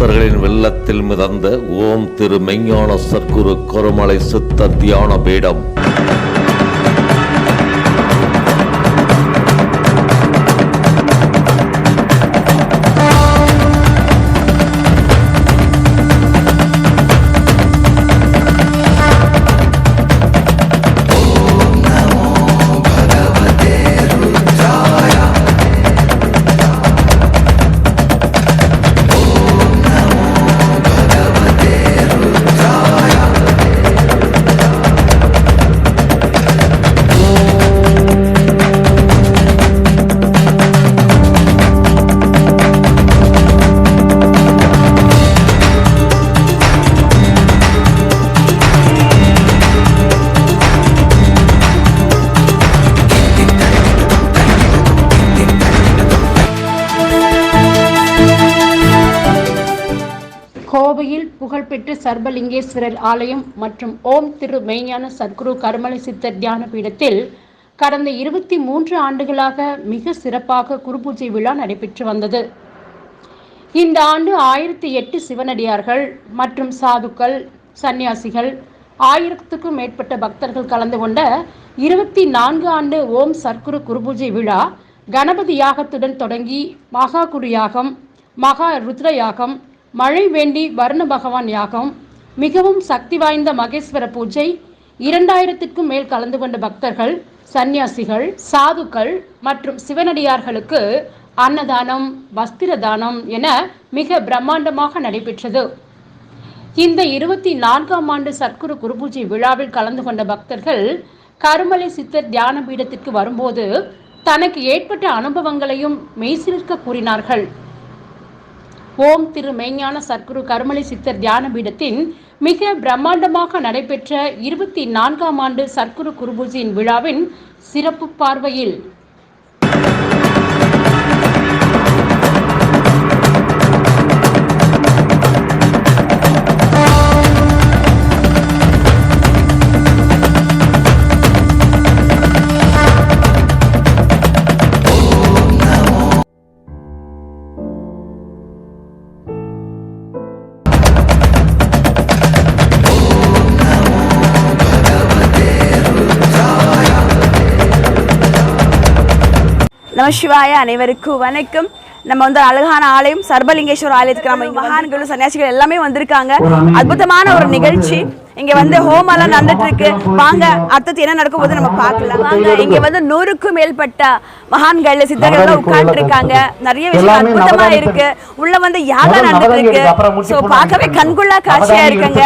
பக்தர்களின் வெள்ளத்தில் மிதந்த ஓம் திரு மெஞ்ஞான சர்க்குரு கருமலை சித்த தியான பீடம். கோவையில் புகழ்பெற்ற சர்பலிங்கேஸ்வரர் ஆலயம் மற்றும் ஓம் திரு மெய்ஞான சத்குரு கருமலை சித்தர் தியான பீடத்தில் கடந்த இருபத்தி மூன்று ஆண்டுகளாக மிக சிறப்பாக குருபூஜை விழா நடைபெற்று வந்தது. இந்த ஆண்டு ஆயிரத்தி எட்டு சிவனடியார்கள் மற்றும் சாதுக்கள் சந்நியாசிகள் ஆயிரத்துக்கும் மேற்பட்ட பக்தர்கள் கலந்து கொண்ட இருபத்தி நான்கு ஆண்டு ஓம் சர்க்குரு குருபூஜை விழா கணபதி யாகத்துடன் தொடங்கி மகா குரு யாகம் மகா ருத்ர யாகம் மழை வேண்டி வர்ண பகவான் யாகம் மிகவும் சக்தி வாய்ந்த மகேஸ்வர பூஜை இரண்டாயிரத்திற்கும் மேல் கலந்து கொண்ட பக்தர்கள் சந்நியாசிகள் சாதுக்கள் மற்றும் சிவனடியார்களுக்கு அன்னதானம் வஸ்திர தானம் என மிக பிரம்மாண்டமாக நடைபெற்றது. இந்த இருபத்தி நான்காம் ஆண்டு சத்குரு குருபூஜை விழாவில் கலந்து கொண்ட பக்தர்கள் கருமலை சித்தர் தியான பீடத்திற்கு வரும்போது தனக்கு ஏற்பட்ட அனுபவங்களையும் மெய்சிலிருக்க கூறினார்கள். ஓம் திரு மெய்ஞான சத்குரு கருமலை சித்தர் தியான பீடத்தின் மிக பிரம்மாண்டமாக நடைபெற்ற இருபத்தி நான்காம் ஆண்டு சத்குரு குருபூஜியின் விழாவின் சிறப்பு பார்வையில் நம சிவாய அனைவருக்கும் வணக்கம். நம்ம வந்து அழகான ஆலயம் சர்பலிங்கேஸ்வரர் ஆலயத்துக்கு நம்ம இங்க மகான்கள் சன்னியாசிகள் எல்லாமே வந்திருக்காங்க. அற்புதமான ஒரு நிகழ்ச்சி. இங்க வந்து ஹோமெல்லாம் நடந்துட்டு இருக்கு வாங்க அடுத்தது என்ன நடக்கும் போது நம்ம பார்க்கலாம். வாங்க இங்க வந்து நூறுக்கும் மேற்பட்ட மகான்கள் சித்தர்கள் எல்லாம் உட்கார்ந்து இருக்காங்க நிறைய விஷயம் அற்புதமா இருக்கு. உள்ள வந்து யாகா நடந்துட்டு இருக்கு சோ பார்க்கவே கண்குள்ளா காட்சியா இருக்குங்க.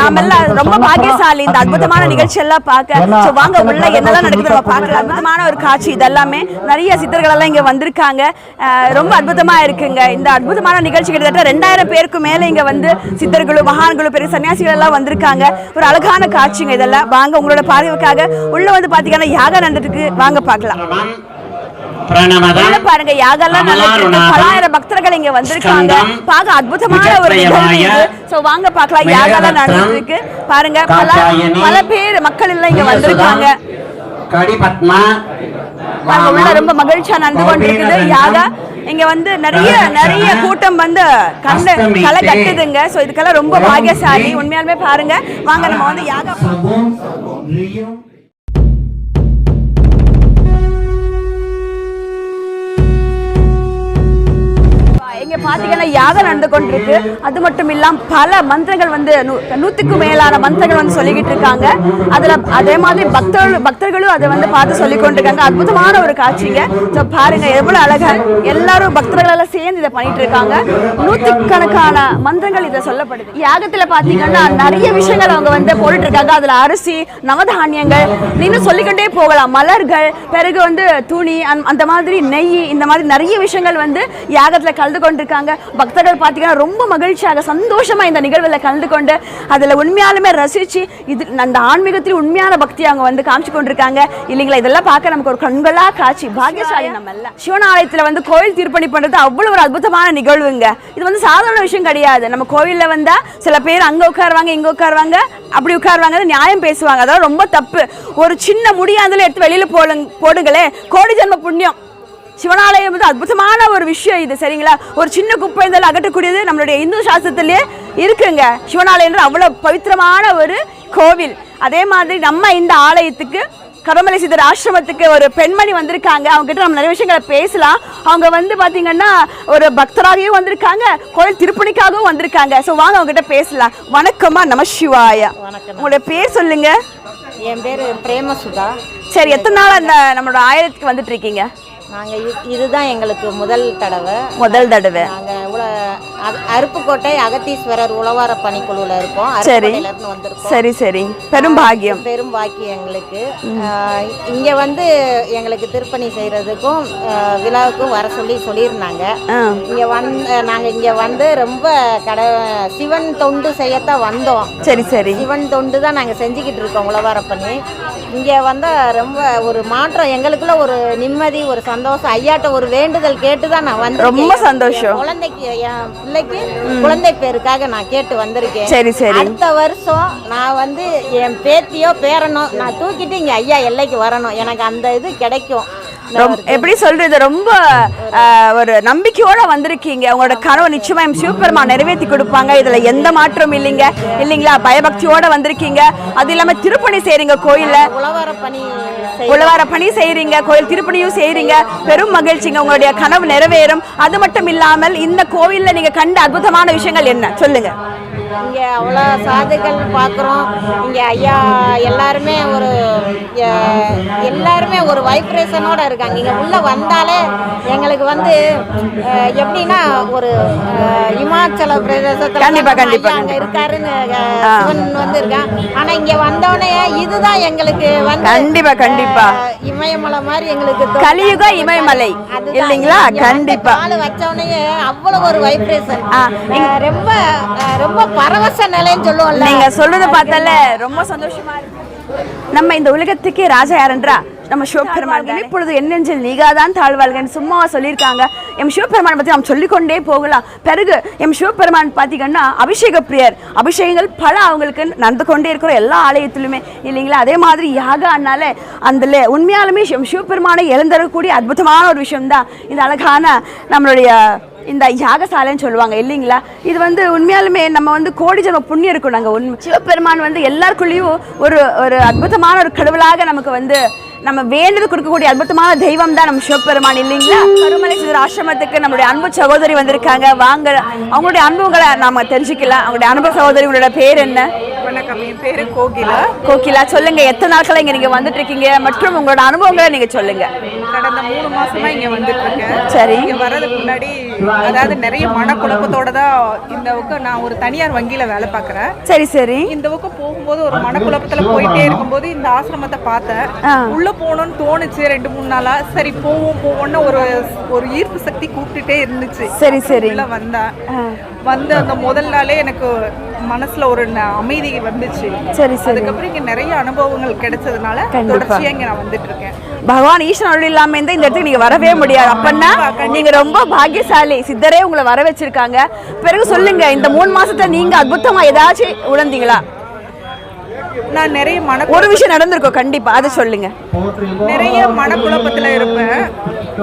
நாம எல்லாம் ரொம்ப பாக்கியசாலி. இந்த அற்புதமான நிகழ்ச்சி எல்லாம் பார்க்க. சோ வாங்க உள்ள என்னெல்லாம் நடக்குது நம்ம பார்க்கலாம். அற்புதமான ஒரு காட்சி இதெல்லாமே. நிறைய சித்தர்கள் எல்லாம் இங்க வந்திருக்காங்க. ரொம்ப அற்புதமா இருக்குங்க. இந்த அற்புதமான நிகழ்ச்சி கிட்டத்தட்ட ரெண்டாயிரம் பேருக்கு மேல இங்க வந்து சித்தர்களும் மகான்களும் பெரிய சன்னியாசிகள் எல்லாம் வந்திருக்காங்க. ஒரு அழகான காட்சிங்க இதெல்லாம். வாங்க உங்களோட பார்வைக்காக உள்ள வந்து பாத்தீங்கன்னா யாகம் நடந்துட்டு வாங்க பார்க்கலாம். பாருங்க யாகெல்லாம் பலாயிரம் பக்தர்கள் இங்க வந்திருக்காங்க. பார்க்க அற்புதமான ஒரு சோ வாங்க பார்க்கலாம். யாகெல்லாம் நடந்துட்டு இருக்கு பாருங்க பல பல பேர் மக்கள் எல்லாம் இங்க வந்திருக்காங்க. கடிபத்மா உள்ள ரொம்ப மகிழ்ச்சியா நடந்து கொண்டிருக்குது. இங்க வந்து நிறைய நிறைய கூட்டம் வந்து கண்ணு களை கட்டுதுங்க. சோ இதுக்கெல்லாம் ரொம்ப பாக்கியசாலி. உண்மையாலுமே பாருங்க. வாங்க நம்ம வந்து யாகா இங்க பாத்தீங்கன்னா யாகம் நடந்து கொண்டிருக்கு. அது மட்டும் இல்லாம பல மந்திரங்கள் வந்து நூ- நூத்துக்கும் மேலான மந்திரங்கள் வந்து சொல்லிக்கிட்டு இருக்காங்க. அதுல அதே மாதிரி பக்தர்கள் பக்தர்களும் அதை வந்து பார்த்து சொல்லி கொண்டிருக்காங்க. அற்புதமான ஒரு காட்சிங்க. So பாருங்க எவ்வளவு அழகா எல்லாரும் பக்தர்கள் எல்லாம் சேர்ந்து இதை பண்ணிட்டு இருக்காங்க. நூத்துக்கணக்கான மந்திரங்கள் இதை சொல்லப்படுது. யாகத்துல பாத்தீங்கன்னா நிறைய விஷயங்கள் அவங்க வந்து போட்டுட்டு இருக்காங்க அதுல அரிசி நவதானியங்கள் இன்னும் சொல்லிக்கொண்டே போகலாம். மலர்கள் பிறகு வந்து துணி அந்த- மாதிரி நெய் இந்த மாதிரி நிறைய விஷயங்கள் வந்து யாகத்துல கலந்து கொண்டு இருக்காங்க. பக்தர்கள் பார்த்தீங்கன்னா ரொம்ப மகிழ்ச்சியாக சந்தோஷமா இந்த நிகழ்வில் கலந்து கொண்டு அதில் உண்மையாலுமே ரசிச்சு இது அந்த ஆன்மீகத்தில் உண்மையான பக்தி அவங்க வந்து காமிச்சு கொண்டிருக்காங்க. இல்லைங்களா? இதெல்லாம் பார்க்க நமக்கு ஒரு கண்களா காட்சி பாக்கியசாலி நம்ம எல்லாம். சிவன் ஆலயத்தில் வந்து கோயில் திருப்பணி பண்ணுறது அவ்வளோ ஒரு அற்புதமான நிகழ்வுங்க. இது வந்து சாதாரண விஷயம் கிடையாது. நம்ம கோயிலில் வந்தால் சில பேர் அங்கே உட்காருவாங்க இங்கே உட்காருவாங்க அப்படி உட்காருவாங்க நியாயம் பேசுவாங்க. அதெல்லாம் ரொம்ப தப்பு. ஒரு சின்ன முடியாதுல எடுத்து வெளியில போடுங்க கோடி ஜென்ம புண்ணியம். சிவனாலயம் வந்து அற்புதமான ஒரு விஷயம் இது சரிங்களா? ஒரு சின்ன குப்பை இருந்தாலும் அகற்றக்கூடியது நம்மளுடைய இந்து சாஸ்திரத்திலே இருக்குங்க. சிவனாலயம் அவ்வளவு பவித்திரமான ஒரு கோவில். அதே மாதிரி நம்ம இந்த ஆலயத்துக்கு கருமலை சித்தர் ஆசிரமத்துக்கு ஒரு பெண்மணி வந்திருக்காங்க. அவங்க கிட்ட நம்ம நிறைய விஷயங்களை பேசலாம். அவங்க வந்து பாத்தீங்கன்னா ஒரு பக்தராகவும் வந்திருக்காங்க. கோயில் திருப்பணிக்காகவும் வந்திருக்காங்க. ஸோ வாங்க அவங்க கிட்ட பேசலாம். வணக்கம்மா நம சிவாயா. உங்களுடைய பேர் சொல்லுங்க. என் பேர் பிரேமசுதா. சரி எத்தனை நாள் அந்த நம்மளோட ஆயிரத்துக்கு வந்துட்டு இருக்கீங்க? நாங்கள் இதுதான் எங்களுக்கு முதல் தடவை. முதல் தடவை. நாங்கள் இவ்வளோ அருப்புக்கோட்டை அகத்தீஸ்வரர் உழவார பணிக்குழுவில் இருக்கோம். சரி. அருப்புக்கோட்டையிலேருந்து வந்திருக்கோம். சரி சரி. பெரும் பாக்கியம். பெரும் பாக்கியம் எங்களுக்கு. இங்கே வந்து எங்களுக்கு திருப்பணி செய்கிறதுக்கும் விழாவுக்கும் வர சொல்லி சொல்லியிருந்தாங்க. இங்கே வந்து நாங்கள் இங்கே வந்து ரொம்ப கட சிவன் தொண்டு செய்யத்தான் வந்தோம். சரி சரி. சிவன் தொண்டு தான் நாங்கள் செஞ்சுக்கிட்டு இருக்கோம் உழவார பண்ணி இங்கே வந்தால் ரொம்ப ஒரு மாற்றம் எங்களுக்குள்ள ஒரு நிம்மதி ஒரு சந்தோஷம் ஐயாட்ட ஒரு வேண்டுதல் கேட்டு தான் நான் வந்து ரொம்ப சந்தோஷம். குழந்தைக்கு என் பிள்ளைக்கு குழந்தை பேருக்காக நான் கேட்டு வந்திருக்கேன். சரி சரி. அடுத்த வருஷம் நான் வந்து என் பேத்தியோ பேரனோ நான் தூக்கிட்டு இங்கே ஐயா எல்லைக்கு வரணும். எனக்கு அந்த இது கிடைக்கும். எப்படி சொல்றது ரொம்ப ஒரு நம்பிக்கையோட வந்திருக்கீங்க. உங்களோட கனவு நிச்சயமா எம் சிவபெருமான் நிறைவேற்றி கொடுப்பாங்க. இதுல எந்த மாற்றமும் இல்லைங்க. இல்லைங்களா? பயபக்தியோட வந்திருக்கீங்க. அது இல்லாம திருப்பணி செய்றீங்க கோயில்ல. உழவார பணி உழவார பணி செய்றீங்க. கோயில் திருப்பணியும் செய்றீங்க. பெரும் மகிழ்ச்சிங்க. உங்களுடைய கனவு நிறைவேறும். அது மட்டும் இல்லாமல் இந்த கோவில்ல நீங்க கண்ட அற்புதமான விஷயங்கள் என்ன? சொல்லுங்க. இங்கே அவ்வளோ சாதுகள் பார்க்குறோம் இங்கே ஐயா எல்லாருமே ஒரு எல்லாருமே ஒரு வைப்ரேஷனோட இருக்காங்க இங்கே உள்ளே வந்தாலே எங்களுக்கு வந்து எப்படின்னா ஒரு இமாச்சல பிரதேசத்தில் கண்டிப்பா, கண்டிப்பா, அங்கே. இருக்காருன்னு சிவன் வந்து இருக்கான் ஆனால் இங்கே வந்தோடனே இதுதான் எங்களுக்கு வந்து கண்டிப்பா, கண்டிப்பா. அஹ், இமயமலை மாதிரி எங்களுக்கு. கலியுக இமயமலை. இல்லைங்களா? கண்டிப்பா. காலு வச்சோடனே அவ்வளவு ஒரு வைப்ரேஷன் ரொம்ப ரொம்ப பரவச நிலைன்னு சொல்லுவோம்ல நீங்க சொல்றத பார்த்தால ரொம்ப சந்தோஷமா இருக்கு நம்ம இந்த உலகத்துக்கே ராஜா யாருன்றா நம்ம சிவபெருமான் இப்பொழுது என்னெஞ்சில் நீகாதான் தாழ்வாள்கன்னு சும்மா சொல்லியிருக்காங்க. எம் சிவபெருமான் பத்தி நாம் சொல்லிக்கொண்டே போகலாம். பிறகு எம் சிவபெருமான் பார்த்தீங்கன்னா அபிஷேக பிரியர். அபிஷேகங்கள் பல அவங்களுக்கு நடந்து கொண்டே இருக்கிற எல்லா ஆலயத்திலுமே இல்லைங்களா? அதே மாதிரி யாகானால அந்த உண்மையாலுமே சிவபெருமானை எழுந்தரக்கூடிய அற்புதமான ஒரு விஷயம்தான். இந்த அழகான நம்மளுடைய இந்த யாகசாலைன்னு சொல்லுவாங்க இல்லைங்களா? இது வந்து உண்மையாலுமே நம்ம வந்து கோடி ஜென்ம புண்ணியம் இருக்கும் நாங்கள் உண்மை சிவபெருமான் வந்து எல்லாருக்குள்ளேயும் ஒரு ஒரு அற்புதமான ஒரு கடவுளாக நமக்கு வந்து நம்ம வேண்டது கொடுக்கக்கூடிய அற்புதமான தெய்வம் தான் நம்ம சிவபெருமான் இல்லைங்களா? கருமலை சிதர் ஆசிரமத்துக்கு நம்மளுடைய அன்பு சகோதரி வந்திருக்காங்க. வாங்க அவங்களுடைய அனுபவங்களை நாம தெரிஞ்சுக்கலாம். அவங்களுடைய அன்பு சகோதரி உங்களோட பேர் என்ன? வணக்கம் என் பேரு கோகிலா. கோகிலா சொல்லுங்க எத்தனை நாட்களா இங்க நீங்க வந்துட்டு இருக்கீங்க மற்றும் உங்களோட அனுபவங்களை நீங்க சொல்லுங்க. கடந்த மூணு மாசமா இங்க வந்துட்டு இருக்கேன் சரி. இங்க வர்றதுக்கு முன்னாடி அதாவது நிறைய மனக்குழப்பத்தோட தான் இந்த பக்கம் நான் ஒரு தனியார் வங்கியில வேலை பார்க்கறேன். சரி சரி. இந்த பக்கம் போகும்போது ஒரு மனக்குழப்பத்துல போயிட்டே இருக்கும்போது இந்த ஆசிரமத்தை பார்த்தேன். உள்ள போகணும்னு தோணுச்சு ரெண்டு மூணு நாளா. சரி போவோம் போவோம்னு ஒரு ஒரு ஈர்ப்பு சக்தி கூப்பிட்டுட்டே இருந்துச்சு. சரி சரி. வந்தேன். வந்து அந்த முதல் நாளே எனக்கு மனசுல ஒரு அமைதி வந்துச்சு. சரி சரி. அதுக்கப்புறம் இங்க நிறைய அனுபவங்கள் கிடைச்சதுனால. தொடர்ச்சியா இங்க நான் வந்துட்டு இருக்கேன் பகவான் ஈஸ்வரன் அருள் இல்லாம இந்த இடத்துக்கு நீங்க வரவே முடியாது. அப்பன்னா நீங்க ரொம்ப பாக்கியசாலி. சித்தரே உங்களை வர வச்சிருக்காங்க பிறகு சொல்லுங்க இந்த மூணு மாசத்துல நீங்க அற்புதமா ஏதாச்சும் உணர்ந்தீங்களா? நான் நிறைய மன ஒரு விஷயம் நடந்திருக்கும் கண்டிப்பா. அதை சொல்லுங்க. நிறைய மனக்குழப்பத்துல இருப்பேன்.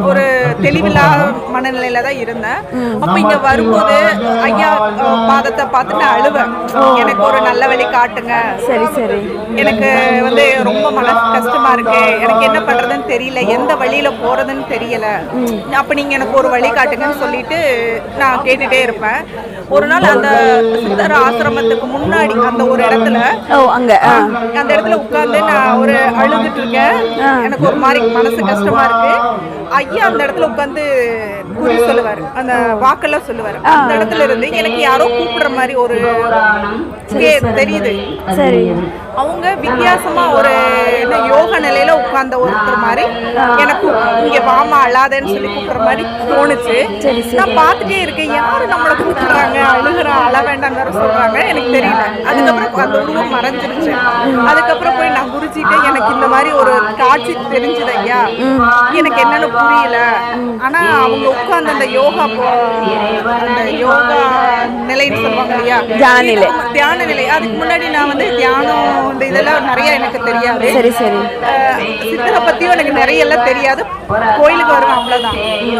ஒரு தெளிவில்லாத மனநிலையில தான் இருந்தேன். அப்ப இங்க வரும்போது ஐயா பாதத்தை பார்த்து நான் அழுவேன். எனக்கு ஒரு நல்ல வழி காட்டுங்க. சரி சரி. எனக்கு வந்து ரொம்ப மன கஷ்டமா இருக்கு. எனக்கு என்ன பண்றதுன்னு தெரியல. எந்த வழியில போறதுன்னு தெரியல. அப்ப நீங்க எனக்கு ஒரு வழி காட்டுங்கன்னு சொல்லிட்டு நான் கேட்டுட்டே இருப்பேன். ஒரு நாள் அந்த சித்தர் ஆசிரமத்துக்கு முன்னாடி அந்த ஒரு இடத்துல அங்க. அந்த இடத்துல உட்கார்ந்து நான் ஒரு அழுதுட்டு இருக்கேன். எனக்கு ஒரு மாதிரி மனசு கஷ்டமா இருக்கு. ஐயா அந்த இடத்துல உட்கார்ந்து குறி சொல்லுவாரு. அந்த வாக்கெல்லாம் சொல்லுவாரு. அந்த இடத்துல இருந்து எனக்கு யாரோ கூப்பிடுற மாதிரி ஒரு கே- தெரியுது. சரி. அவங்க வித்தியாசமா ஒரு என்ன யோக நிலையில உட்கார்ந்த ஒருத்தர் மாதிரி எனக்கு இங்க வாமா அழாதேன்னு சொல்லி கூப்பிடுற மாதிரி தோணுச்சு. நான் பார்த்துட்டே இருக்கேன். யாரு நம்மளை கூப்பிடுறாங்க? அழுகுறான் அழ வேண்டாம் சொல்றாங்க. எனக்கு தெரியல. அதுக்கப்புறம் அந்த உருவம் மறைஞ்சிருச்சு. அதுக்கப்புறம் போய் நான் குருஜி படிச்சுட்டு எனக்கு இந்த மாதிரி ஒரு காட்சி தெரிஞ்சது ஐயா. எனக்கு என்னன்னு புரியல. ஆனா அவங்க உட்கார்ந்து அந்த யோகா அந்த யோகா நிலைன்னு சொல்லுவாங்க இல்லையா? தியான நிலை. தியான நிலை. அதுக்கு முன்னாடி நான் வந்து தியானம் இந்த இதெல்லாம் நிறைய எனக்கு தெரியாது. சரி சரி. சித்தரை பத்தியும் எனக்கு நிறைய எல்லாம் தெரியாது. கோயிலுக்கு வருவேன் அவ்வளவுதான்.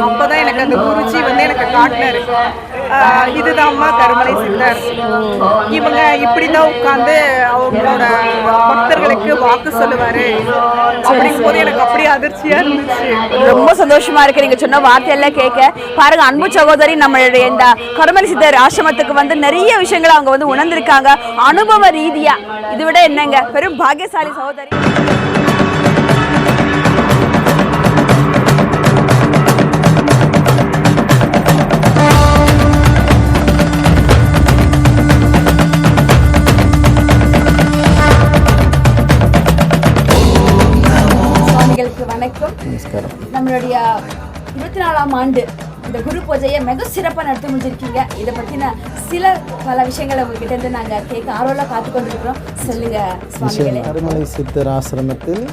அப்பதான் எனக்கு அந்த குருஜி வந்து எனக்கு காட்டினாரு. இதுதான்மா கருமலை சித்தர். இவங்க இப்படிதான் உட்கார்ந்து அவங்களோட பக்தர்களுக்கு வாக்கு சொல்லுவாரு. அப்படிங்கும் போது எனக்கு அப்படியே அதிர்ச்சியா இருந்துச்சு. ரொம்ப சந்தோஷமா இருக்கு. நீங்க சொன்ன வார்த்தையெல்லாம் கேட்க. பாருங்க அன்பு சகோதரி நம்மளுடைய இந்த கருமலை சித்தர் ஆசிரமத்துக்கு வந்து நிறைய விஷயங்களை அவங்க வந்து உணர்ந்திருக்காங்க. அனுபவ ரீதியா. இதை விட என்னங்க? பெரும் பாகியசாலி சகோதரி. நம்மளுடைய இருபத்தி நாலாம் ஆண்டு இந்த குரு பூஜையை மிக சிறப்பாக நடத்தி முடிஞ்சிருக்கீங்க இதை பற்றின சில பல விஷயங்களை உங்ககிட்ட இருந்து நாங்கள் கேட்க ஆர்வலாக காத்து கொண்டிருக்கிறோம். சொல்லுங்க சுவாமிகளே. கருமலை சித்தர் ஆசிரமத்தில்